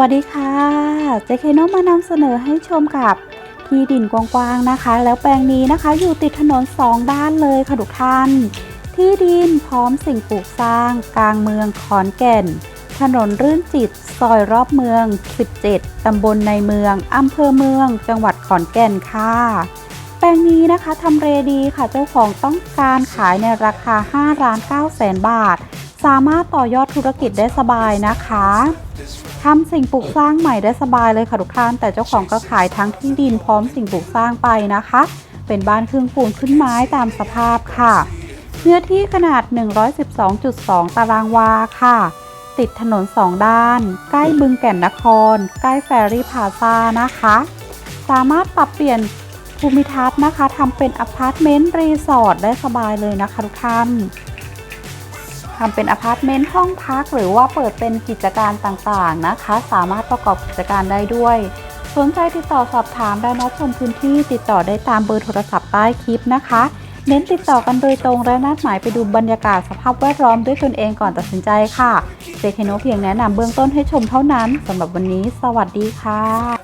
วัสดีค่ะ เจเคโนมานำเสนอให้ชมกับที่ดินกว้างๆนะคะ แล้วแปลงนี้นะคะ อยู่ติดถนนสองด้านเลยค่ะทุกท่าน ที่ดินพร้อมสิ่งปลูกสร้าง กลางเมืองขอนแก่น ถนนรื่นจิต ซอยรอบเมือง 17 ตำบลในเมืองอำเภอเมือง จังหวัดขอนแก่นค่ะ แปลงนี้นะคะทำเลดีค่ะ เจ้าของต้องการขายในราคา5ล้าน9แสนบาท สามารถต่อยอดธุรกิจได้สบายนะคะ ทำสิ่งปลูกสร้างใหม่ได้สบายเลยค่ะทุกท่าน แต่เจ้าของก็ขายทั้งที่ดินพร้อมสิ่งปลูกสร้างไปนะคะ เป็นบ้านครึ่งปูนครึ่งไม้ตามสภาพค่ะ เนื้อที่ขนาด 112.2 ตารางวาค่ะ ติดถนนสองด้าน ใกล้บึงแก่นนคร ใกล้แฟรี่พาซ่านะคะ สามารถปรับเปลี่ยนภูมิทัศน์นะคะทำเป็นอพาร์ตเมนต์รีสอร์ทได้สบายเลยนะคะทุกท่าน ทำเป็นอพาร์ตเมนต์ห้องพัก หรือว่าเปิดเป็นกิจการต่างๆนะคะ สามารถประกอบกิจการได้ด้วย สนใจติดต่อสอบถามได้นัดชมพื้นที่ติดต่อได้ตามเบอร์โทรศัพท์ใต้คลิปนะคะ เน้นติดต่อกันโดยตรงและนัดหมายไปดูบรรยากาศสภาพแวดล้อมด้วยตนเองก่อนตัดสินใจค่ะเจเคโนเพียงแนะนำเบื้องต้นให้ชมเท่านั้นสำหรับวันนี้ สวัสดีค่ะ